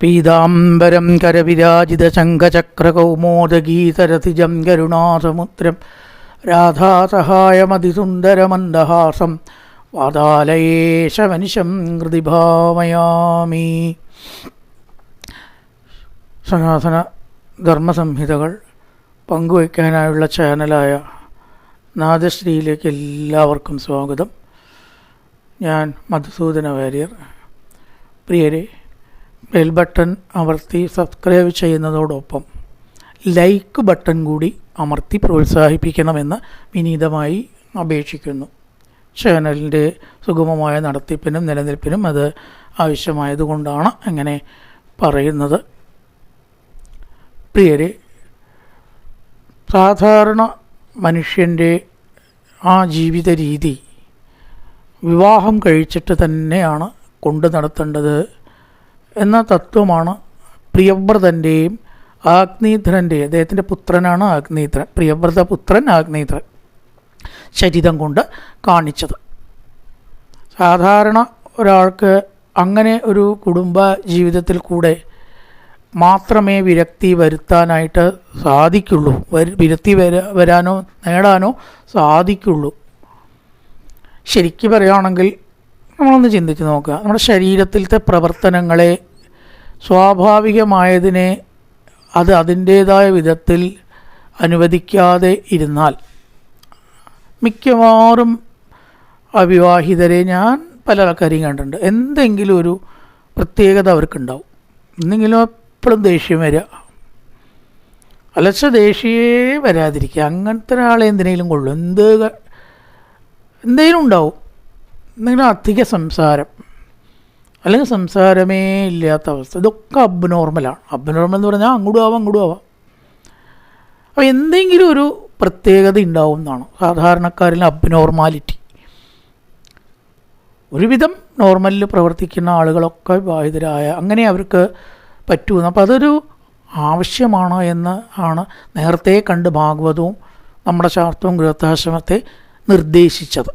പീതാംബരം കരവിരാജിതശങ്കചക്രകൗമോദഗീതരതിജം കരുണാസമുദ്രം രാധാസഹായമതിസുന്ദരമന്ദഹാസം വാതാലയേശമനിശം ഹൃദിഭാമയാമി സനാതന ധർമ്മസംഹിതകൾ പങ്കുവയ്ക്കാനായുള്ള ചാനലായ നാദശ്രീയിലേക്ക് എല്ലാവർക്കും സ്വാഗതം. ഞാൻ മധുസൂദന വാര്യർ പ്രിയരെ ബെൽ ബട്ടൺ അമർത്തി സബ്സ്ക്രൈബ് ചെയ്യുന്നതോടൊപ്പം ലൈക്ക് ബട്ടൺ കൂടി അമർത്തി പ്രോത്സാഹിപ്പിക്കണമെന്ന് വിനീതമായി അപേക്ഷിക്കുന്നു. ചാനലിന്റെ സുഗമമായ നടത്തിപ്പിനും നിലനിൽപ്പിനും അത് ആവശ്യമായതുകൊണ്ടാണ് അങ്ങനെ പറയുന്നത്. പ്രിയരെ സാധാരണ മനുഷ്യന്റെ ആ ജീവിത രീതി വിവാഹം കഴിച്ചിട്ട് തന്നെയാണ് കൊണ്ടു നടത്തേണ്ടത്. എന്ന തത്വമാണ് പ്രിയവ്രതന്റെയും ആഗ്നീധ്രന്റെയും അദ്ദേഹത്തിന്റെ പുത്രനാണ് ആഗ്നീധ്രൻ. പ്രിയവ്രത പുത്രൻ ആഗ്നീധ്രൻ. ശരീരം കൊണ്ട് കാണിച്ചത്. സാധാരണ ഒരാൾക്ക് അങ്ങനെ ഒരു കുടുംബ ജീവിതത്തിൽ കൂടെ മാത്രമേ വിരക്തി വരുത്താനായിട്ട് സാധിക്കുള്ളൂ. വരു വിരക്തി വര വരാനോ നേടാനോ സാധിക്കുള്ളൂ. ശരിക്കും പറയുകയാണെങ്കിൽ നമ്മളൊന്ന് ചിന്തിച്ച് നോക്കുക. നമ്മുടെ ശരീരത്തിലത്തെ പ്രവർത്തനങ്ങളെ സ്വാഭാവികമായതിനെ അത് അതിന്റേതായ വിധത്തിൽ അനുവദിക്കാതെ ഇരുന്നാൽ മിക്കവാറും അവിവാഹിതരെ ഞാൻ പല ആൾക്കാരെയും കണ്ടിട്ടുണ്ട്. എന്തെങ്കിലും ഒരു പ്രത്യേകത അവർക്കുണ്ടാവും. എന്തെങ്കിലും എപ്പോഴും ദേഷ്യം വരിക അലച്ച ദേഷ്യേ വരാതിരിക്കുക. അങ്ങനത്തെ ഒരാളെ എന്തിനേലും കൊള്ളും. എന്ത് എന്തെങ്കിലും ഉണ്ടാവും. എന്തെങ്കിലും അധിക സംസാരം. അല്ലെങ്കിൽ സംസാരമേ ഇല്ലാത്ത അവസ്ഥ. ഇതൊക്കെ അബ്നോർമലാണ് അബ്നോർമൽ എന്ന് പറഞ്ഞാൽ അങ്ങോട്ടും ആവാം അങ്ങോട്ടും ആവാം. അപ്പോൾ എന്തെങ്കിലും ഒരു പ്രത്യേകത ഉണ്ടാവും എന്നാണ്. സാധാരണക്കാരിൽ അബ്നോർമാലിറ്റി ഒരുവിധം നോർമലിൽ പ്രവർത്തിക്കുന്ന ആളുകളൊക്കെ ബാധിതരായ അങ്ങനെ അവർക്ക് പറ്റുമെന്ന് അപ്പോൾ അതൊരു ആവശ്യമാണ് എന്ന് ആണ് നേരത്തെ കണ്ട് ഭാഗവതവും നമ്മുടെ ശാസ്ത്രവും ഗൃഹസ്ഥാശ്രമത്തെ നിർദ്ദേശിച്ചത്.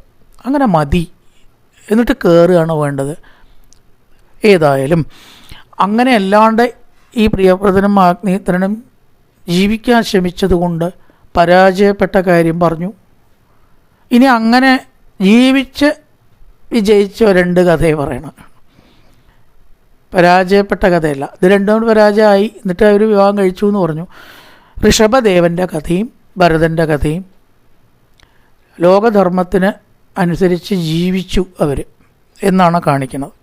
അങ്ങനെ മതി. എന്നിട്ട് കയറുകയാണ് വേണ്ടത്. ഏതായാലും അങ്ങനെ അല്ലാണ്ട് ഈ പ്രിയപ്രദനും ആഗ്നേത്രനും ജീവിക്കാൻ ശ്രമിച്ചതുകൊണ്ട് പരാജയപ്പെട്ട കാര്യം പറഞ്ഞു. ഇനി അങ്ങനെ ജീവിച്ച് വിജയിച്ച രണ്ട് കഥയെ പറയണം. പരാജയപ്പെട്ട കഥയല്ല. ഇത് രണ്ടും പരാജയമായി. എന്നിട്ട് അവർ വിവാഹം കഴിച്ചു എന്ന് പറഞ്ഞു. ഋഷഭദേവന്റെ കഥയും ഭരതന്റെ കഥയും ലോകധർമ്മത്തിന് അനുസരിച്ച് ജീവിച്ചു അവർ എന്നാണ് കാണിക്കുന്നത്.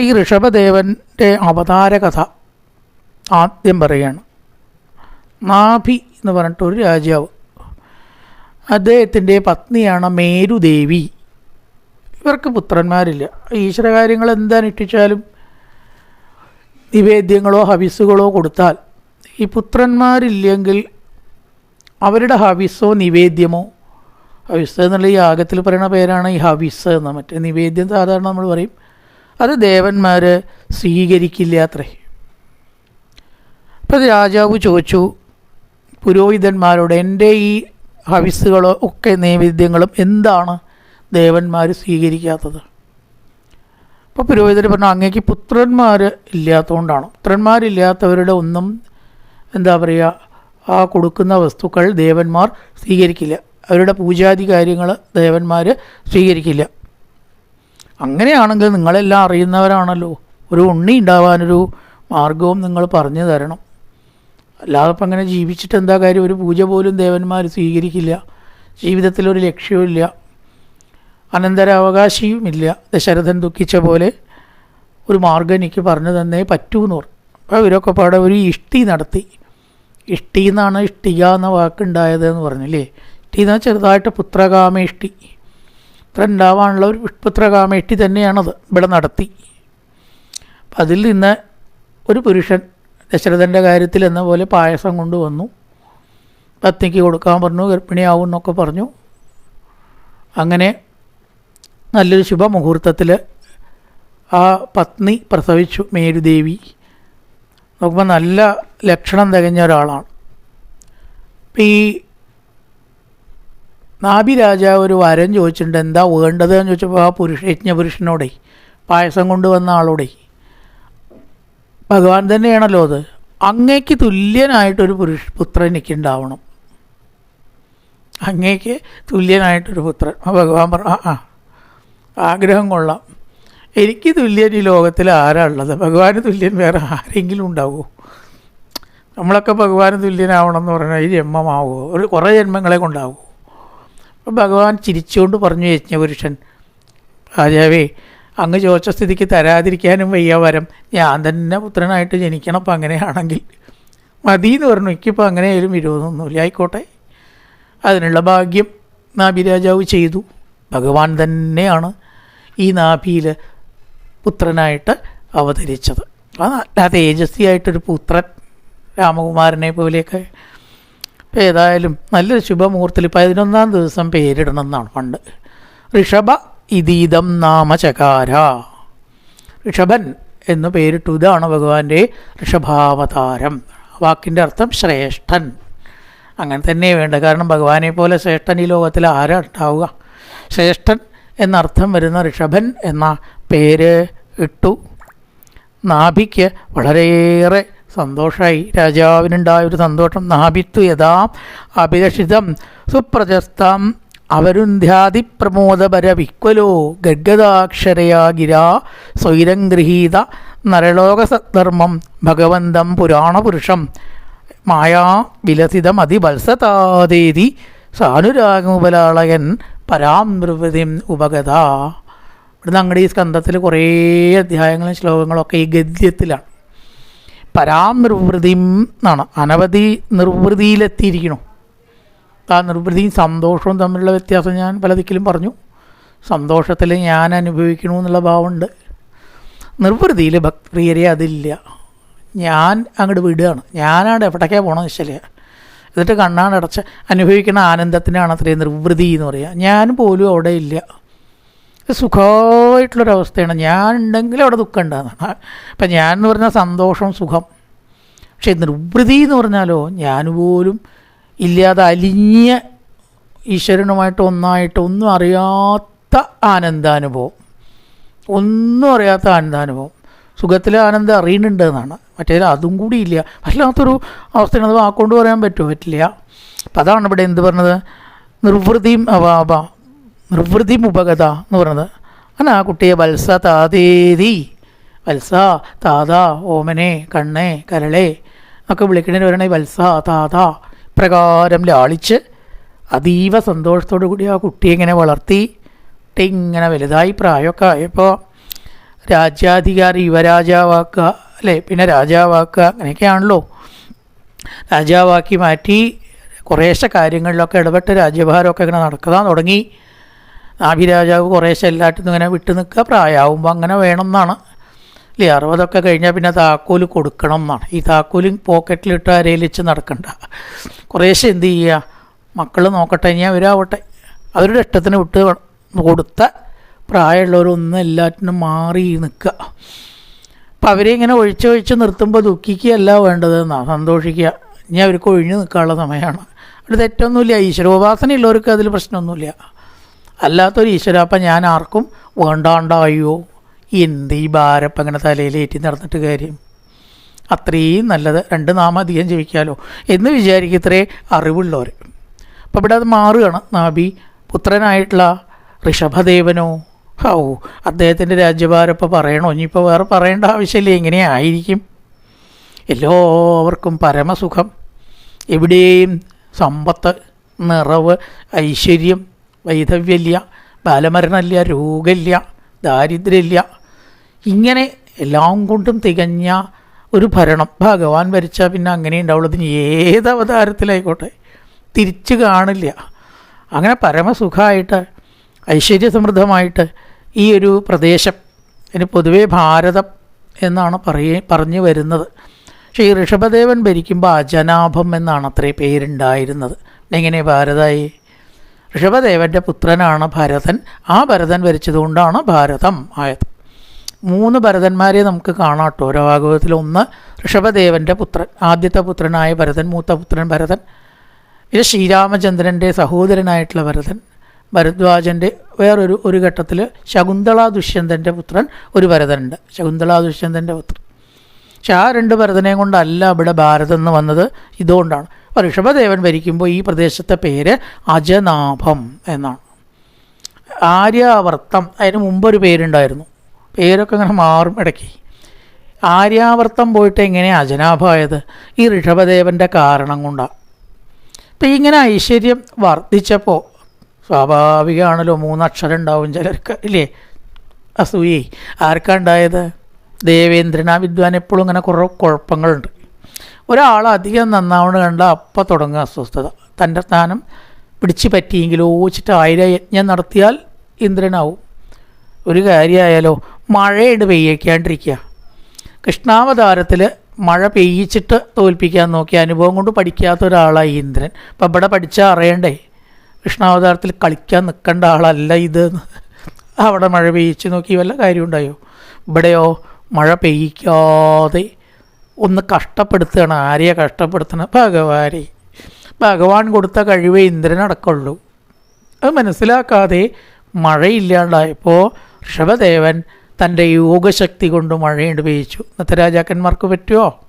ഈ ഋഷഭദേവന്റെ അവതാരകഥ ആദ്യം പറയുകയാണ്. നാഭി എന്ന് പറഞ്ഞിട്ട് ഒരു രാജാവ്. അദ്ദേഹത്തിന്റെ പത്നിയാണ് മേരുദേവി. ഇവർക്ക് പുത്രന്മാരില്ല. ഈശ്വരകാര്യങ്ങൾ എന്താനുഷ്ഠിച്ചാലും നിവേദ്യങ്ങളോ ഹവിസുകളോ കൊടുത്താൽ ഈ പുത്രന്മാരില്ലെങ്കിൽ അവരുടെ ഹവിസോ നിവേദ്യമോ ഹവിസ് എന്നുള്ള ഈ യാഗത്തിൽ പറയുന്ന പേരാണ് ഈ ഹവിസ് എന്ന മറ്റേ നിവേദ്യം സാധാരണ നമ്മൾ പറയും. അത് ദേവന്മാർ സ്വീകരിക്കില്ല അത്രേ അപ്പോൾ രാജാവ് ചോദിച്ചു പുരോഹിതന്മാരോട് എന്റെ ഈ ഹവിസുകളോ ഒക്കെ നൈവേദ്യങ്ങളും എന്താണ് ദേവന്മാർ സ്വീകരിക്കാത്തത്? അപ്പോൾ പുരോഹിതർ പറഞ്ഞു അങ്ങേക്ക് പുത്രന്മാർ ഇല്ലാത്തതുകൊണ്ടാണ് പുത്രന്മാരില്ലാത്തവരുടെ ഒന്നും എന്താ പറയുക ആ കൊടുക്കുന്ന വസ്തുക്കൾ ദേവന്മാർ സ്വീകരിക്കില്ല. അവരുടെ പൂജാതി കാര്യങ്ങൾ ദേവന്മാർ സ്വീകരിക്കില്ല. അങ്ങനെയാണെങ്കിൽ നിങ്ങളെല്ലാം അറിയുന്നവരാണല്ലോ. ഒരു ഉണ്ണി ഉണ്ടാവാനൊരു മാർഗവും നിങ്ങൾ പറഞ്ഞു തരണം. അല്ലാതെ ഇപ്പം അങ്ങനെ ജീവിച്ചിട്ട് എന്താ കാര്യം? ഒരു പൂജ പോലും ദേവന്മാർ സ്വീകരിക്കില്ല. ജീവിതത്തിൽ ഒരു ലക്ഷ്യവുമില്ല അനന്തരാവകാശിയുമില്ല ദശരഥൻ ദുഃഖിച്ച പോലെ ഒരു മാർഗം എനിക്ക് പറഞ്ഞു തന്നേ പറ്റൂ എന്ന് പറഞ്ഞു. അപ്പോൾ ഇവരൊക്കെ പാടെ ഒരു ഇഷ്ടി നടത്തി. ഇഷ്ടി എന്നാണ് ഇഷ്ടിക എന്ന വാക്കുണ്ടായത് എന്ന് പറഞ്ഞില്ലേ? ഇഷ്ടി എന്നാൽ ചെറുതായിട്ട് പുത്രകാമേഷ്ടി. ഇത്ര ഉണ്ടാവാനുള്ള ഒരു പുത്രകാമേഷ്ടി തന്നെയാണത് ഇവിടെ നടത്തി. അപ്പം അതിൽ നിന്ന് ഒരു പുരുഷൻ ദശരഥന്റെ കാര്യത്തിൽ എന്ന പോലെ പായസം കൊണ്ടുവന്നു. പത്നിക്ക് കൊടുക്കാൻ പറഞ്ഞു ഗർഭിണിയാവും എന്നൊക്കെ പറഞ്ഞു. അങ്ങനെ നല്ലൊരു ശുഭമുഹൂർത്തത്തിൽ ആ പത്നി പ്രസവിച്ചു മേരുദേവി. നോക്കുമ്പോൾ നല്ല ലക്ഷണം തികഞ്ഞ ഒരാളാണ്. അപ്പം ഈ നാഭി രാജാവ് ഒരു വരം ചോദിച്ചിട്ടുണ്ട് എന്താ വേണ്ടത്? എന്ന് ചോദിച്ചപ്പോൾ ആ പുരുഷ യജ്ഞപുരുഷനോടെ പായസം കൊണ്ടുവന്ന ആളോടെ. ഭഗവാൻ തന്നെയാണല്ലോ അത്. അങ്ങേക്ക് തുല്യനായിട്ടൊരു പുരുഷ പുത്രൻ എനിക്കുണ്ടാവണം. അങ്ങേക്ക് തുല്യനായിട്ടൊരു പുത്രൻ. ഭഗവാൻ പറ ആ ആഗ്രഹം കൊള്ളാം. എനിക്ക് തുല്യൻ ഈ ലോകത്തിൽ ആരാ ഉള്ളത്? ഭഗവാന് തുല്യൻ വേറെ ആരെങ്കിലും ഉണ്ടാവുമോ നമ്മളൊക്കെ ഭഗവാന് തുല്യനാവണം എന്ന് പറഞ്ഞാൽ ഈ ജന്മമാവുമോ ഒരു കുറേ ജന്മങ്ങളെ കൊണ്ടാവുമോ അപ്പം ഭഗവാൻ ചിരിച്ചുകൊണ്ട് പറഞ്ഞു യജ്ഞപുരുഷൻ രാജാവേ അങ്ങ് ചോദിച്ച സ്ഥിതിക്ക് തരാതിരിക്കാനും വയ്യ വരം. ഞാൻ തന്നെ പുത്രനായിട്ട് ജനിക്കണം അപ്പം അങ്ങനെയാണെങ്കിൽ മതി എന്ന് പറഞ്ഞു. എനിക്കിപ്പോൾ അങ്ങനെയായാലും വിരോധമൊന്നുമില്ല. ആയിക്കോട്ടെ. അതിനുള്ള ഭാഗ്യം നാഭിരാജാവ് ചെയ്തു. ഭഗവാൻ തന്നെയാണ് ഈ നാഭിയിൽ പുത്രനായിട്ട് അവതരിച്ചത്. ആ തേജസ്വിയായിട്ടൊരു പുത്രൻ രാമകുമാരനെ പോലെയൊക്കെ ഇപ്പം ഏതായാലും നല്ലൊരു ശുഭമുഹൂർത്തത്തിൽ പതിനൊന്നാം ദിവസം പേരിടണം എന്നാണ് പണ്ട് ഋഷഭ ഇതീതം നാമചകാര. ഋഷഭൻ എന്ന് പേരിട്ടു. ഇതാണ് ഭഗവാന്റെ ഋഷഭാവതാരം. വാക്കിന്റെ അർത്ഥം ശ്രേഷ്ഠൻ. അങ്ങനെ തന്നെ വേണ്ട. കാരണം ഭഗവാനെ പോലെ ശ്രേഷ്ഠൻ ഈ ലോകത്തിൽ ആരാ ഉണ്ടാവുക? ശ്രേഷ്ഠൻ എന്നർത്ഥം വരുന്ന ഋഷഭൻ എന്ന പേര് ഇട്ടു. നാഭിക്ക് വളരെയേറെ സന്തോഷമായി രാജാവിനുണ്ടായ ഒരു സന്തോഷം. നാഭിത്തു യഥാ അഭിലഷിതം സുപ്രശസ്തം. അവരുന്ധ്യാതി പ്രമോദപര വിക്വലോ ഗദ്ഗദാക്ഷരയാ ഗിരാ സ്വൈരം ഗൃഹീത. നരലോകസദ്ധർമ്മം. ഭഗവന്തം പുരാണപുരുഷം. മായാ വിലസിതം അതിവത്സതാതേതി സാനുരാഗമുപലാളയൻ പരാമൃതിം ഉപഗത. ഇവിടുന്ന് അങ്ങടെ ഈ സ്കന്ധത്തിൽ കുറേ അധ്യായങ്ങളും ശ്ലോകങ്ങളൊക്കെ ഈ ഗദ്യത്തിലാണ്. പരാമൃതിം എന്നാണ്. അനവധി നിർവൃതിയിലെത്തിയിരിക്കണു ആ നിർവൃതിയും സന്തോഷവും തമ്മിലുള്ള വ്യത്യാസം ഞാൻ പല ദിക്കിലും പറഞ്ഞു. സന്തോഷത്തിൽ ഞാൻ അനുഭവിക്കണു എന്നുള്ള ഭാവമുണ്ട്. നിർവൃതിയിൽ ഭക്തിയരെ അതില്ല. ഞാൻ അങ്ങോട്ട് വിടുകയാണ്. ഞാനാണ് എവിടേക്കാണ് പോകണമെന്ന് വെച്ചാൽ എന്നിട്ട് കണ്ണാടച്ച് അനുഭവിക്കുന്ന ആനന്ദത്തിനാണ് അത്രയും നിർവൃതി എന്ന് പറയുക ഞാൻ പോലും അവിടെ ഇല്ല. സുഖമായിട്ടുള്ളൊരവസ്ഥയാണ്. ഞാൻ ഉണ്ടെങ്കിൽ അവിടെ ദുഃഖം ഉണ്ടാകുന്നതാണ് അപ്പം ഞാൻ എന്ന് പറഞ്ഞാൽ സന്തോഷം സുഖം. പക്ഷേ നിർവൃതി എന്ന് പറഞ്ഞാലോ ഞാൻ പോലും ഇല്ലാതെ അലിഞ്ഞ ഈശ്വരനുമായിട്ട് ഒന്നായിട്ട് ഒന്നും അറിയാത്ത ആനന്ദാനുഭവം. ഒന്നും അറിയാത്ത ആനന്ദാനുഭവം. സുഖത്തിലെ ആനന്ദം അറിയുന്നുണ്ട് എന്നാണ്. മറ്റേതിൽ അതും കൂടി ഇല്ല. വല്ലാത്തൊരു അവസ്ഥയാണ്. അത് വാക്കൊണ്ട് പറയാൻ പറ്റുമോ? പറ്റില്ല. അപ്പം അതാണ് ഇവിടെ എന്ത് പറഞ്ഞത്? നിർവൃതിയും അവാപ നിർവൃതിയും മുപകത എന്ന് പറയുന്നത്. അങ്ങനെ ആ കുട്ടിയെ വത്സ താതേതി വത്സ താത ഓമനെ കണ്ണേ കരളെ എന്നൊക്കെ വിളിക്കണേന് പറയണേ വത്സ താത. പ്രകാരം ലാളിച്ച് അതീവ സന്തോഷത്തോടു കൂടി ആ കുട്ടിയെ ഇങ്ങനെ വളർത്തി കുട്ടി ഇങ്ങനെ വലുതായി പ്രായമൊക്കെ ആയപ്പോൾ രാജ്യാധികാരി യുവരാജാവാക്കുക അല്ലേ? പിന്നെ രാജാവാക്കുക അങ്ങനെയൊക്കെയാണല്ലോ. രാജാവാക്കി മാറ്റി കുറേശ്ശെ കാര്യങ്ങളിലൊക്കെ ഇടപെട്ട് രാജ്യഭാരമൊക്കെ ഇങ്ങനെ നടക്കാൻ തുടങ്ങി. നാഭിരാജാവ് കുറേശ്ശെ എല്ലാറ്റിനും ഇങ്ങനെ വിട്ടു നിൽക്കുക പ്രായമാകുമ്പോൾ അങ്ങനെ വേണം എന്നാണ് അല്ലേ അറുപതൊക്കെ കഴിഞ്ഞാൽ പിന്നെ താക്കോൽ കൊടുക്കണം എന്നാണ്. ഈ താക്കോൽ പോക്കറ്റിലിട്ട് അരയിലിച്ച് നടക്കണ്ട. കുറേശ്ശെ എന്ത് ചെയ്യുക മക്കൾ നോക്കട്ടെ ഇനി അവരാവട്ടെ. അവരുടെ ഇഷ്ടത്തിന് വിട്ട് കൊടുത്ത പ്രായമുള്ളവരൊന്നും എല്ലാറ്റിനും മാറി നിൽക്കുക. അപ്പം അവരെ ഇങ്ങനെ ഒഴിച്ചൊഴിച്ച് നിർത്തുമ്പോൾ ദുഃഖിക്കുകയല്ല വേണ്ടതെന്നാണ് സന്തോഷിക്കുക. ഇനി അവർക്ക് ഒഴിഞ്ഞു നിൽക്കാനുള്ള സമയമാണ്. അവിടെ തെറ്റൊന്നുമില്ല ഈശ്വരോപാസനയുള്ളവർക്ക് അതിൽ പ്രശ്നമൊന്നുമില്ല. അല്ലാത്തൊരു ഈശ്വര അപ്പം ഞാൻ ആർക്കും വേണ്ടാണ്ടായോ? എന്ത് ഈ ഭാരപ്പം തലയിൽ തലയിലേറ്റി നടന്നിട്ട് കാര്യം? അത്രയും നല്ലത് രണ്ട് നാമം അധികം ജപിക്കാമല്ലോ എന്ന് വിചാരിക്കും ഇത്രേ അറിവുള്ളവർ അപ്പം ഇവിടെ അത് മാറുകയാണ്. നാഭി പുത്രനായിട്ടുള്ള ഋഷഭദേവനോ? ഓ അദ്ദേഹത്തിന്റെ രാജ്യഭാരം ഇപ്പോൾ പറയണോ? ഇനിയിപ്പോൾ വേറെ പറയേണ്ട ആവശ്യമില്ല. എങ്ങനെയായിരിക്കും എല്ലാവർക്കും പരമസുഖം. എവിടെയും സമ്പത്ത് നിറവ് ഐശ്വര്യം വൈധവ്യമില്ല ബാലമരണമില്ല രോഗമില്ല ദാരിദ്ര്യമില്ല. ഇങ്ങനെ എല്ലാം കൊണ്ടും തികഞ്ഞ ഒരു ഭരണം ഭഗവാൻ ഭരിച്ചാൽ പിന്നെ അങ്ങനെ ഉണ്ടാവുള്ളൂ. ഏത് അവതാരത്തിലായിക്കോട്ടെ? തിരിച്ചു കാണില്ല. അങ്ങനെ പരമസുഖമായിട്ട് ഐശ്വര്യസമൃദ്ധമായിട്ട് ഈ ഒരു പ്രദേശം അതിന് പൊതുവേ ഭാരതം എന്നാണ് പറയ പറഞ്ഞു വരുന്നത്. പക്ഷേ ഈ ഋഷഭദേവൻ ഭരിക്കുമ്പോൾ അജനാഭം എന്നാണ് അത്രേ പേരുണ്ടായിരുന്നത്. എങ്ങനെ ഭാരതമായി ഋഷഭദേവന്റെ പുത്രനാണ് ഭരതൻ. ആ ഭരതൻ വരച്ചതുകൊണ്ടാണ് ഭാരതം ആയത്. മൂന്ന് ഭരതന്മാരെ നമുക്ക് കാണാം കേട്ടോ. ഓരോ ഒന്ന് ഋഷഭദേവന്റെ പുത്രൻ ആദ്യത്തെ പുത്രനായ ഭരതൻ മൂത്ത പുത്രൻ ഭരതൻ. പിന്നെ ശ്രീരാമചന്ദ്രന്റെ സഹോദരനായിട്ടുള്ള ഭരതൻ. ഭരദ്വാജന്റെ വേറൊരു ഒരു ഘട്ടത്തിൽ ശകുന്തള ദുഷ്യന്തന്റെ പുത്രൻ ഒരു ഭരതനുണ്ട്. ശകുന്തള ദുഷ്യന്തന്റെ പുത്രൻ. പക്ഷെ ആ രണ്ട് ഭരതനെയും കൊണ്ടല്ല ഇവിടെ ഭാരതം എന്ന് വന്നത്. ഇതുകൊണ്ടാണ്. ഋഷഭദേവൻ ഭരിക്കുമ്പോൾ ഈ പ്രദേശത്തെ പേര് അജനാഭം എന്നാണ്. ആര്യാവർത്തം അതിന് മുമ്പൊരു പേരുണ്ടായിരുന്നു. പേരൊക്കെ അങ്ങനെ മാറും ഇടയ്ക്ക്. ആര്യാവർത്തം പോയിട്ട് എങ്ങനെ അജനാഭമായത്? ഈ ഋഷഭദേവന്റെ കാരണം കൊണ്ടാണ് അപ്പം ഇങ്ങനെ ഐശ്വര്യം വർദ്ധിച്ചപ്പോൾ സ്വാഭാവികമാണല്ലോ മൂന്നക്ഷരം ഉണ്ടാവും ചിലർക്ക് ഇല്ലേ? അസൂയേ. ആർക്കാണ്ടായത് ആ വിദ്വാൻ എപ്പോഴും ഇങ്ങനെ കുറേ കുഴപ്പങ്ങളുണ്ട്. ഒരാൾ അധികം നന്നാവണ കണ്ട അപ്പം തുടങ്ങുക അസ്വസ്ഥത. തന്റെ സ്ഥാനം പിടിച്ചു പറ്റിയെങ്കിലോ വെച്ചിട്ട് ആയിരം യജ്ഞം നടത്തിയാൽ ഇന്ദ്രനാവും. ഒരു കാര്യമായാലോ മഴയുടെ പെയ്യിക്കാണ്ടിരിക്കുക കൃഷ്ണാവതാരത്തിൽ മഴ പെയ്യിച്ചിട്ട് തോൽപ്പിക്കാൻ നോക്കിയ അനുഭവം കൊണ്ട് പഠിക്കാത്ത ഒരാളായി ഇന്ദ്രൻ. അപ്പം ഇവിടെ പഠിച്ചാൽ അറിയണ്ടേ? കൃഷ്ണാവതാരത്തിൽ കളിക്കാൻ നിൽക്കേണ്ട ആളല്ല ഇത്. അവിടെ മഴ പെയ്യിച്ച് നോക്കി വല്ല കാര്യമുണ്ടായോ? ഇവിടെയോ മഴ പെയ്യിക്കാതെ ഒന്ന് കഷ്ടപ്പെടുത്തുകയാണ് ആരെയാ കഷ്ടപ്പെടുത്തണം? ഭഗവാനെ. ഭഗവാൻ കൊടുത്ത കഴിവേ ഇന്ദ്രനടക്കുള്ളൂ അത് മനസ്സിലാക്കാതെ മഴയില്ലാണ്ടായപ്പോൾ ഋഷഭദേവൻ തന്റെ യോഗശക്തി കൊണ്ട് മഴയുണ്ട് പെയ്യിച്ചു. ഇന്നത്തെ രാജാക്കന്മാർക്ക് പറ്റുമോ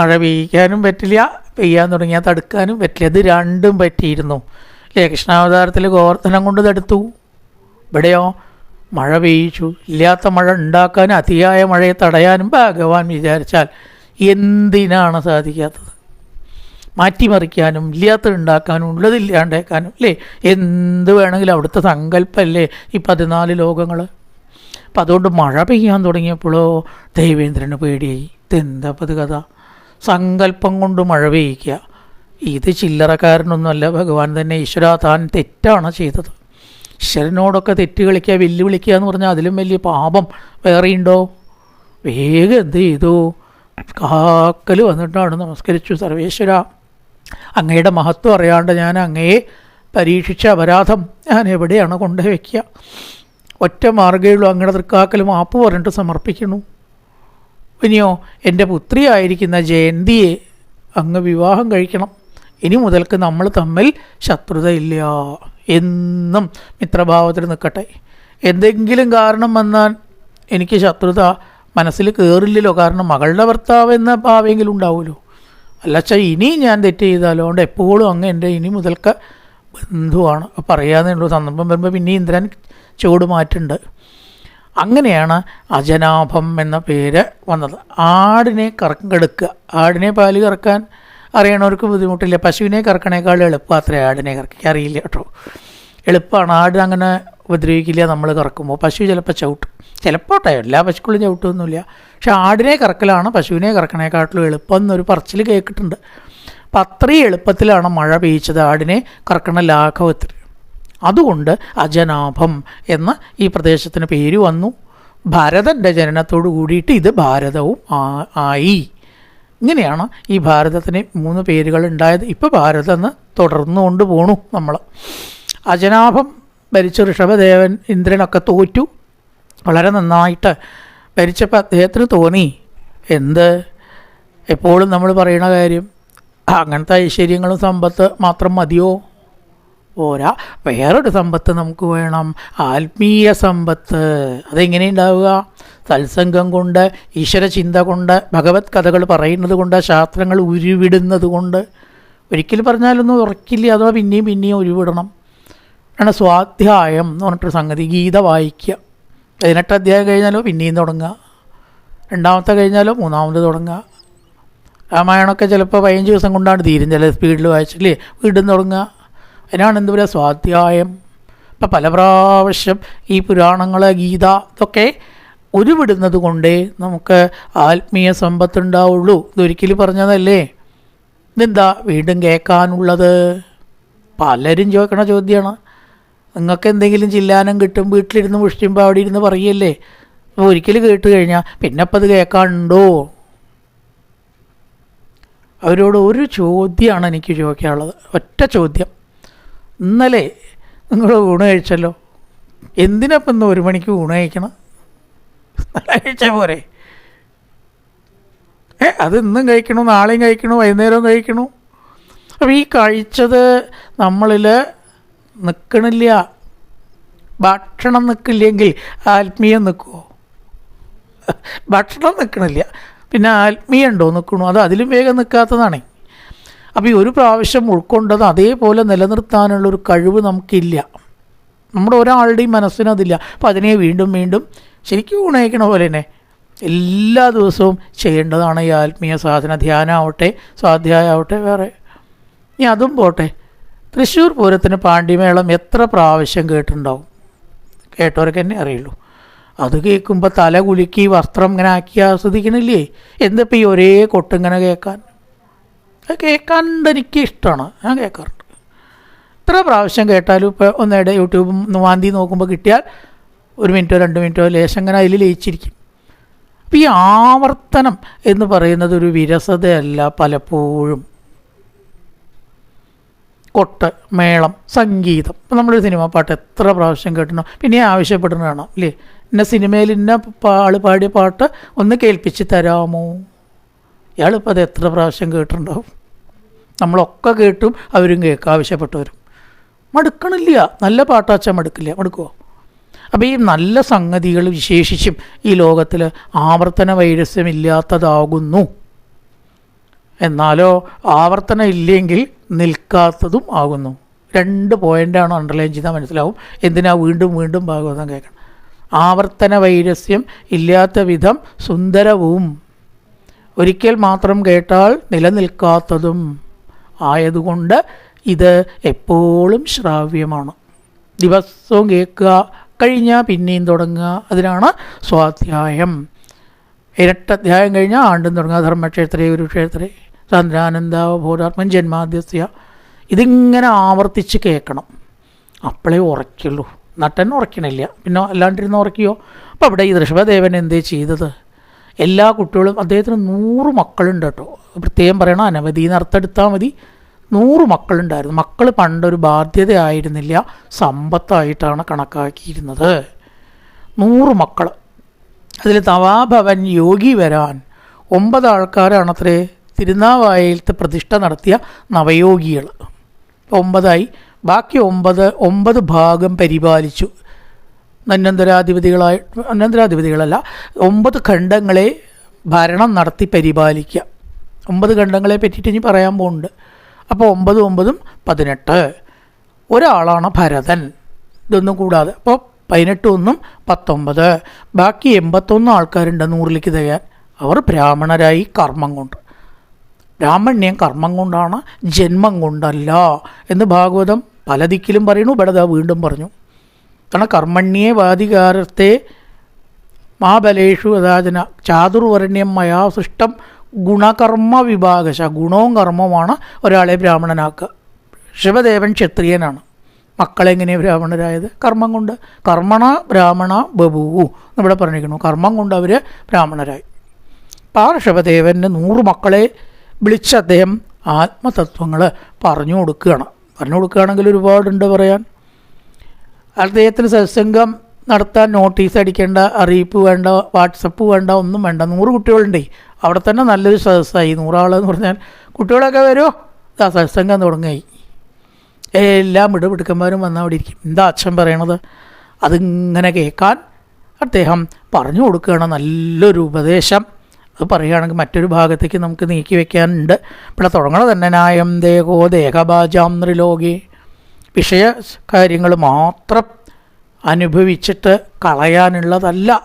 മഴ പെയ്യിക്കാനും പറ്റില്ല പെയ്യാൻ തുടങ്ങിയാൽ തടുക്കാനും പറ്റില്ല. ഇത് രണ്ടും പറ്റിയിരുന്നു. അല്ലേ കൃഷ്ണാവതാരത്തിൽ ഗോവർദ്ധനം കൊണ്ട് തടുത്തു. ഇവിടെയോ? മഴ പെയ്യിച്ചു. ഇല്ലാത്ത മഴ ഉണ്ടാക്കാനും അതിയായ മഴയെ തടയാനും ഭഗവാൻ വിചാരിച്ചാൽ എന്തിനാണ് സാധിക്കാത്തത്? മാറ്റിമറിക്കാനും ഇല്ലാത്തത് ഉണ്ടാക്കാനും ഉള്ളതില്ലാണ്ടേക്കാനും അല്ലേ? എന്ത് വേണമെങ്കിലും അവിടുത്തെ സങ്കല്പമല്ലേ ഈ പതിനാല് ലോകങ്ങൾ അപ്പം അതുകൊണ്ട് മഴ പെയ്യാൻ തുടങ്ങിയപ്പോഴോ ദേവേന്ദ്രന് പേടിയായി. ഇതെന്താ പത് കഥ? സങ്കല്പം കൊണ്ട് മഴ പെയ്യിക്കുക. ഇത് ചില്ലറക്കാരനൊന്നുമല്ല. ഭഗവാൻ തന്നെ ഈശ്വര താൻ തെറ്റാണ് ചെയ്തത്. ഈശ്വരനോടൊക്കെ തെറ്റ് കളിക്കുക വെല്ലുവിളിക്കുക എന്ന് പറഞ്ഞാൽ അതിലും വലിയ പാപം വേറെയുണ്ടോ? വേഗം എന്ത് ചെയ്തു? കാക്കൽ വന്നിട്ടാണ് നമസ്കരിച്ചു. സർവേശ്വര അങ്ങയുടെ മഹത്വം അറിയാണ്ട് ഞാൻ അങ്ങയെ പരീക്ഷിച്ച അപരാധം ഞാൻ എവിടെയാണ് കൊണ്ടുവയ്ക്കുക ഒറ്റ മാർഗമുള്ളൂ അങ്ങയുടെ തൃക്കാക്കൽ മാപ്പ് പറഞ്ഞിട്ട് സമർപ്പിക്കുന്നു. ഇനിയോ എന്റെ പുത്രിയായിരിക്കുന്ന ജയന്തിയെ അങ്ങ് വിവാഹം കഴിക്കണം. ഇനി മുതൽക്ക് നമ്മൾ തമ്മിൽ ശത്രുതയില്ല എന്നും മിത്രഭാവത്തിൽ നിൽക്കട്ടെ. എന്തെങ്കിലും കാരണം വന്നാൽ എനിക്ക് ശത്രുത മനസ്സിൽ കയറില്ലല്ലോ കാരണം മകളുടെ ഭർത്താവ് എന്ന ഭാവമെങ്കിലും ഉണ്ടാവുമല്ലോ. അല്ലച്ചാ ഇനി ഞാൻ തെറ്റ് ചെയ്താലോ? അതുകൊണ്ട് എപ്പോഴും അങ്ങ് എന്റെ ഇനി മുതൽക്ക് ബന്ധുവാണ്. പറയാതെ ഉള്ളൂ. സന്ദർഭം വരുമ്പോൾ പിന്നെ ഇന്ദ്രൻ ചുവട് മാറ്റുണ്ട് അങ്ങനെയാണ് അജനാഭം എന്ന പേര് വന്നത്. ആടിനെ കറക്കെടുക്കുക ആടിനെ പാൽ കറക്കാൻ അറിയണവർക്ക് ബുദ്ധിമുട്ടില്ല. പശുവിനെ കറക്കണേക്കാൾ എളുപ്പം അത്ര ആടിനെ കറക്കി അറിയില്ല കേട്ടോ. എളുപ്പമാണ് ആട് അങ്ങനെ ഉപദ്രവിക്കില്ല നമ്മൾ കറക്കുമ്പോൾ പശു ചിലപ്പോൾ ചവിട്ടും. ചിലപ്പോൾ എല്ലാ പശുക്കളും ചവിട്ടൊന്നുമില്ല. പക്ഷെ ആടിനെ കറക്കലാണ് പശുവിനെ കറക്കണേക്കാട്ടിലും എളുപ്പം എന്നൊരു പറച്ചിൽ കേൾക്കിട്ടുണ്ട് അപ്പം അത്രയും എളുപ്പത്തിലാണ് മഴ പെയ്ച്ചത് ആടിനെ കറക്കണ ലാഘവത്തിൽ. അതുകൊണ്ട് അജനാഭം എന്ന ഈ പ്രദേശത്തിന് പേര് വന്നു. ഭരതന്റെ ജനനത്തോട് കൂടിയിട്ട് ഇത് ഭാരതവും ആയി. ഇങ്ങനെയാണ് ഈ ഭാരതത്തിന് മൂന്ന് പേരുകൾ ഉണ്ടായത്. ഇപ്പോൾ ഭാരതം എന്ന് തുടർന്നുകൊണ്ട് പോണു നമ്മൾ അജനാഭം ഭരിച്ച ഋഷഭദേവൻ ഇന്ദ്രനൊക്കെ തോറ്റു. വളരെ നന്നായിട്ട് ഭരിച്ചപ്പോൾ അദ്ദേഹത്തിന് തോന്നി. എന്ത്? എപ്പോഴും നമ്മൾ പറയുന്ന കാര്യം അങ്ങനത്തെ ഐശ്വര്യങ്ങളും സമ്പത്ത് മാത്രം മതിയോ? പോരാ. വേറൊരു സമ്പത്ത് നമുക്ക് വേണം. ആത്മീയ സമ്പത്ത്. അതെങ്ങനെ ഉണ്ടാവുക? സത്സംഗം കൊണ്ട് ഈശ്വര ചിന്ത കൊണ്ട് ഭഗവത് കഥകൾ പറയുന്നത് കൊണ്ട് ശാസ്ത്രങ്ങൾ ഉരുവിടുന്നത് കൊണ്ട്. ഒരിക്കൽ പറഞ്ഞാലൊന്നും ഉറക്കില്ല. അഥവാ പിന്നെയും പിന്നെയും ഉരുവിടണം. ആണ് സ്വാധ്യായം എന്ന് പറഞ്ഞിട്ടൊരു സംഗതി. ഗീത വായിക്കുക. പതിനെട്ട് അധ്യായം കഴിഞ്ഞാലോ പിന്നെയും തുടങ്ങുക. രണ്ടാമത്തെ കഴിഞ്ഞാലോ മൂന്നാമത് തുടങ്ങുക. രാമായണമൊക്കെ ചിലപ്പോൾ പതിനഞ്ച് ദിവസം കൊണ്ടാണ് തീരും. ചില സ്പീഡിൽ വായിച്ചില്ലേ വീണ്ടും തുടങ്ങുക. അതിനാണ് എന്താ പറയുക? സ്വാധ്യായം. ഇപ്പം പല പ്രാവശ്യം ഈ പുരാണങ്ങൾ ഗീത ഇതൊക്കെ ഉരുവിടുന്നത് കൊണ്ടേ നമുക്ക് ആത്മീയ സമ്പത്തുണ്ടാവുള്ളൂ. ഇതൊരിക്കലും പറഞ്ഞതല്ലേ? ഇതെന്താ വീണ്ടും കേൾക്കാനുള്ളത്? പലരും ചോദിക്കണ ചോദ്യമാണ്. നിങ്ങൾക്ക് എന്തെങ്കിലും ചില്ലാനം കിട്ടും വീട്ടിലിരുന്ന് മുഷ്ടിയുമ്പോൾ അവിടെ ഇരുന്ന് പറയല്ലേ? അപ്പോൾ ഒരിക്കൽ കേട്ട് കഴിഞ്ഞാൽ പിന്നെ അപ്പം അത് കേൾക്കാനുണ്ടോ അവരോട് ഒരു ചോദ്യമാണ് എനിക്ക് ചോദിക്കാനുള്ളത്. ഒറ്റ ചോദ്യം. ഇന്നലെ നിങ്ങൾ ഊണ് കഴിച്ചല്ലോ? എന്തിനപ്പം ഇന്ന് ഒരു മണിക്ക് ഊണ് കഴിക്കണം? കഴിച്ച പോരെ. ഏ അത് ഇന്നും കഴിക്കണു? നാളെയും കഴിക്കണു? വൈകുന്നേരവും കഴിക്കണു? അപ്പോൾ ഈ കഴിച്ചത് നമ്മളിൽ നിൽക്കണില്ല ഭക്ഷണം നിൽക്കില്ലെങ്കിൽ ആത്മീയം നിൽക്കുമോ ഭക്ഷണം നിൽക്കണില്ല പിന്നെ ആത്മീയം ഉണ്ടോ നിൽക്കണോ അത് അതിലും വേഗം നിൽക്കാത്തതാണേ അപ്പോൾ ഈ ഒരു പ്രാവശ്യം ഉൾക്കൊണ്ടത് അതേപോലെ നിലനിർത്താനുള്ള ഒരു കഴിവ് നമുക്കില്ല. നമ്മുടെ ഒരാളുടെയും മനസ്സിനതില്ല അപ്പോൾ അതിനെ വീണ്ടും വീണ്ടും ശരിക്കും ഉണയിക്കണ പോലെ തന്നെ എല്ലാ ദിവസവും ചെയ്യേണ്ടതാണ് ഈ ആത്മീയ സാധന. ധ്യാനമാവട്ടെ സ്വാധ്യായമാവട്ടെ വേറെ. ഇനി അതും പോട്ടെ. തൃശ്ശൂർ പൂരത്തിന് പാണ്ഡിമേളം എത്ര പ്രാവശ്യം കേട്ടിട്ടുണ്ടാവും? കേട്ടവർക്ക് തന്നെ അറിയുള്ളൂ. അത് കേൾക്കുമ്പോൾ തല കുലുക്കി വസ്ത്രം ഇങ്ങനെ ആക്കി ആസ്വദിക്കണില്ലേ? എന്തിപ്പോൾ ഈ ഒരേ കൊട്ടിങ്ങനെ കേൾക്കാൻ? അത് കേൾക്കാണ്ട് എനിക്ക് ഇഷ്ടമാണ്. ഞാൻ കേൾക്കാറുണ്ട്. എത്ര പ്രാവശ്യം കേട്ടാലും ഇപ്പോൾ ഒന്നിടെ യൂട്യൂബും വാന്തി നോക്കുമ്പോൾ കിട്ടിയാൽ ഒരു മിനിറ്റോ രണ്ട് മിനിറ്റോ ലേശം ഇങ്ങനെ അതിൽ ലയിച്ചിരിക്കും. അപ്പോൾ ഈ ആവർത്തനം എന്ന് പറയുന്നത് ഒരു വിരസതയല്ല പലപ്പോഴും. കൊട്ട് മേളം സംഗീതം. നമ്മളൊരു സിനിമ പാട്ട് എത്ര പ്രാവശ്യം കേട്ടണോ പിന്നെ ആവശ്യപ്പെടുന്ന കാണാം അല്ലേ? എന്നെ സിനിമയിൽ ഇന്ന ആൾ പാടിയ പാട്ട് ഒന്ന് കേൾപ്പിച്ച് തരാമോ? ഇയാളിപ്പോൾ അത് എത്ര പ്രാവശ്യം കേട്ടിട്ടുണ്ടാവും? നമ്മളൊക്കെ കേട്ടും അവരും കേൾക്കുക ആവശ്യപ്പെട്ടവരും. മടുക്കണില്ല. നല്ല പാട്ടാച്ചാൽ മടുക്കില്ല. മടുക്കുമോ അപ്പോൾ ഈ നല്ല സംഗതികൾ വിശേഷിച്ചും ഈ ലോകത്തിൽ ആവർത്തന വൈരസ്യമില്ലാത്തതാകുന്നു. എന്നാലോ ആവർത്തനം ഇല്ലെങ്കിൽ നിൽക്കാത്തതും ആകുന്നു. രണ്ട് പോയിന്റാണ് അണ്ടർലൈൻ ചെയ്താൽ മനസ്സിലാവും. എന്തിനാ വീണ്ടും വീണ്ടും ഭാഗവതം കേൾക്കണം? ആവർത്തന വൈരസ്യം ഇല്ലാത്ത വിധം സുന്ദരവും. ഒരിക്കൽ മാത്രം കേട്ടാൽ നിലനിൽക്കാത്തതും ആയതുകൊണ്ട് ഇത് എപ്പോഴും ശ്രാവ്യമാണ്. ദിവസവും കേൾക്കുക കഴിഞ്ഞാൽ പിന്നെയും തുടങ്ങുക. അതിനാണ് സ്വാധ്യായം. ഇരട്ടധ്യായം കഴിഞ്ഞാൽ ആണ്ടും തുടങ്ങുക. ധർമ്മക്ഷേത്രേ ഗുരുക്ഷേത്രേ. ചന്ദ്രാനന്ദാവബോധാത്മൻ ജന്മാദ്യസ്യ. ഇതിങ്ങനെ ആവർത്തിച്ച് കേൾക്കണം. അപ്പോഴേ ഉറയ്ക്കുള്ളൂ. നട്ടൻ ഉറക്കണില്ല പിന്നെ അല്ലാണ്ടിരുന്ന് ഉറക്കിയോ അപ്പോൾ അവിടെ ഈ ഋഷഭദേവൻ എന്തേ ചെയ്തത്? എല്ലാ കുട്ടികളും അദ്ദേഹത്തിന് നൂറ് മക്കളുണ്ട് കേട്ടോ. പ്രത്യേകം പറയണം അനവധി നർത്തെടുത്താൽ മതി. നൂറ് മക്കളുണ്ടായിരുന്നു. മക്കൾ പണ്ടൊരു ബാധ്യതയായിരുന്നില്ല. സമ്പത്തായിട്ടാണ് കണക്കാക്കിയിരുന്നത്. നൂറ് മക്കൾ അതിൽ തവാഭവൻ യോഗി വരാൻ ഒമ്പത് ആൾക്കാരാണത്രേ. തിരുനാവായയിലത്തെ പ്രതിഷ്ഠ നടത്തിയ നവയോഗികൾ. ഒമ്പതായി. ബാക്കി ഒമ്പത് ഒമ്പത് ഭാഗം പരിപാലിച്ചു. നന്നന്തരാധിപതികളായി അന്യന്തരാധിപതികളല്ല ഒമ്പത് ഖണ്ഡങ്ങളെ ഭരണം നടത്തി പരിപാലിക്കുക. ഒമ്പത് ഖണ്ഡങ്ങളെ പറ്റിയിട്ട് ഇനി പറയാൻ പോകുന്നുണ്ട് അപ്പോൾ ഒമ്പത് ഒമ്പതും പതിനെട്ട്. ഒരാളാണ് ഭരതൻ. ഇതൊന്നും കൂടാതെ അപ്പോൾ പതിനെട്ട് ഒന്നും പത്തൊമ്പത്. ബാക്കി എൺപത്തൊന്ന് ആൾക്കാരുണ്ട് നൂറിലേക്ക് തികയാൻ അവർ ബ്രാഹ്മണരായി കർമ്മം കൊണ്ട്. ബ്രാഹ്മണ്യം കർമ്മം കൊണ്ടാണ് ജന്മം കൊണ്ടല്ല. എന്ന് ഭാഗവതം പല ദിക്കിലും പറയുന്നു. ഇവിടെ വീണ്ടും പറഞ്ഞു. കാരണം കർമ്മണ്യേ വാദികാരത്തെ മാബലേഷു അതാചന ചാതുർവർണ്യം സൃഷ്ടം ഗുണകർമ്മ വിഭാഗശ. ഗുണവും കർമ്മവുമാണ് ഒരാളെ ബ്രാഹ്മണനാക്കുക. ശിവദേവൻ ക്ഷത്രിയനാണ്. മക്കളെങ്ങനെ ബ്രാഹ്മണരായത്? കർമ്മം കൊണ്ട്. കർമ്മണ ബ്രാഹ്മണ ബബുവു എന്നിവിടെ പറഞ്ഞിരിക്കുന്നു. കർമ്മം കൊണ്ട് അവർ ബ്രാഹ്മണരായി. ആ നൂറ് മക്കളെ വിളിച്ച് അദ്ദേഹം ആത്മതത്വങ്ങൾ പറഞ്ഞു കൊടുക്കുകയാണ്. പറഞ്ഞു കൊടുക്കുകയാണെങ്കിൽ ഒരുപാടുണ്ട് പറയാൻ. അദ്ദേഹത്തിന് സത്സംഗം നടത്താൻ നോട്ടീസ് അടിക്കേണ്ട അറിയിപ്പ് വേണ്ട വാട്സപ്പ് വേണ്ട ഒന്നും വേണ്ട. നൂറ് കുട്ടികളുണ്ടേ. അവിടെ തന്നെ നല്ലൊരു സദസ്സായി. നൂറാളെന്ന് പറഞ്ഞാൽ കുട്ടികളൊക്കെ വരുമോ ഇതാ സത്സംഗം തുടങ്ങി എല്ലാം ഇടപിടുക്കന്മാരും വന്നാൽ അവിടെ ഇരിക്കും. എന്താ അച്ഛൻ പറയണത്? അതിങ്ങനെ കേൾക്കാൻ അദ്ദേഹം പറഞ്ഞു കൊടുക്കുകയാണ്. നല്ലൊരു ഉപദേശം. അത് പറയുകയാണെങ്കിൽ മറ്റൊരു ഭാഗത്തേക്ക് നമുക്ക് നീക്കി വെക്കാനുണ്ട്. ഇവിടെ തുടങ്ങണ തന്നെ. നായം ദേഹോ ദേഹബാജാം നൃലോകി വിഷയ കാര്യങ്ങൾ മാത്രം അനുഭവിച്ചിട്ട് കളയാനുള്ളതല്ല.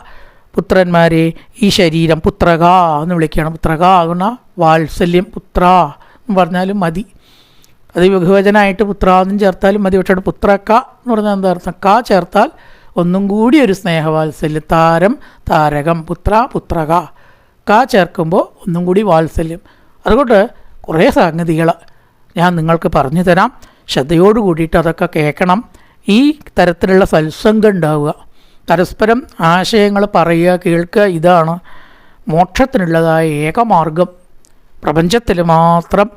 പുത്രന്മാരെ ഈ ശരീരം പുത്രക എന്ന് വിളിക്കുകയാണ്. പുത്രക ആകുന്ന വാത്സല്യം പുത്ര എന്ന് പറഞ്ഞാലും മതി. അത് ബഹുവചനായിട്ട് പുത്ര എന്നും ചേർത്താലും മതി. പക്ഷേ പുത്രക്ക എന്ന് പറഞ്ഞാൽ എന്താ അർത്ഥം? ക ചേർത്താൽ ഒന്നും കൂടി ഒരു സ്നേഹവാത്സല്യം. താരം താരകം പുത്ര പുത്രക. ക ചേർക്കുമ്പോൾ ഒന്നും കൂടി വാത്സല്യം. അതുകൊണ്ട് കുറേ സംഗതികൾ ഞാൻ നിങ്ങൾക്ക് പറഞ്ഞു തരാം. ശ്രദ്ധയോട് കൂടിയിട്ട് അതൊക്കെ കേൾക്കണം. ഈ തരത്തിലുള്ള സത്സംഗം ഉണ്ടാവുക. പരസ്പരം ആശയങ്ങൾ പറയുക കേൾക്കുക ഇതാണ് മോക്ഷത്തിനുള്ളതായ ഏകമാർഗം. പ്രപഞ്ചത്തിൽ മാത്രം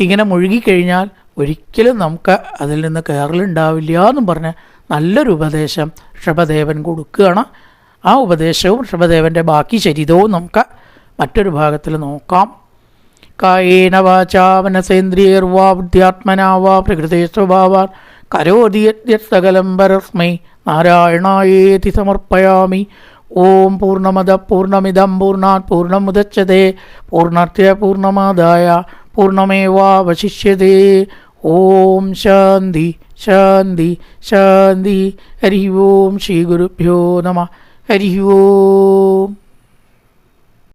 ഇങ്ങനെ മുഴുകിക്കഴിഞ്ഞാൽ ഒരിക്കലും നമുക്ക് അതിൽ നിന്ന് കയറലുണ്ടാവില്ല എന്നും പറഞ്ഞ് നല്ലൊരു ഉപദേശം ഋഷഭദേവൻ കൊടുക്കുകയാണ്. ആ ഉപദേശവും ഋഷഭദേവന്റെ ബാക്കി ചരിതവും നമുക്ക് മറ്റൊരു ഭാഗത്തിൽ നോക്കാം. കായേന വാചാ മനസേന്ദ്രിയർവാ ബുദ്ധ്യാത്മനാ പ്രകൃതി സ്വഭാവാ കരോതി പരസ്മൈ നാരായണായേതി സമർപ്പയാമി. ഓം പൂർണമത പൂർണമിതം പൂർണാത് പൂർണമുദച്ഛതേ പൂർണത്യ പൂർണമാദായ പൂർണമേവാവശിഷ്യതേ ഓം ശാന്തി ശാന്തി ശാന്തി ഹരി ഓം ശ്രീ ഗുരുഭ്യോ നമ. ഹരി ഓം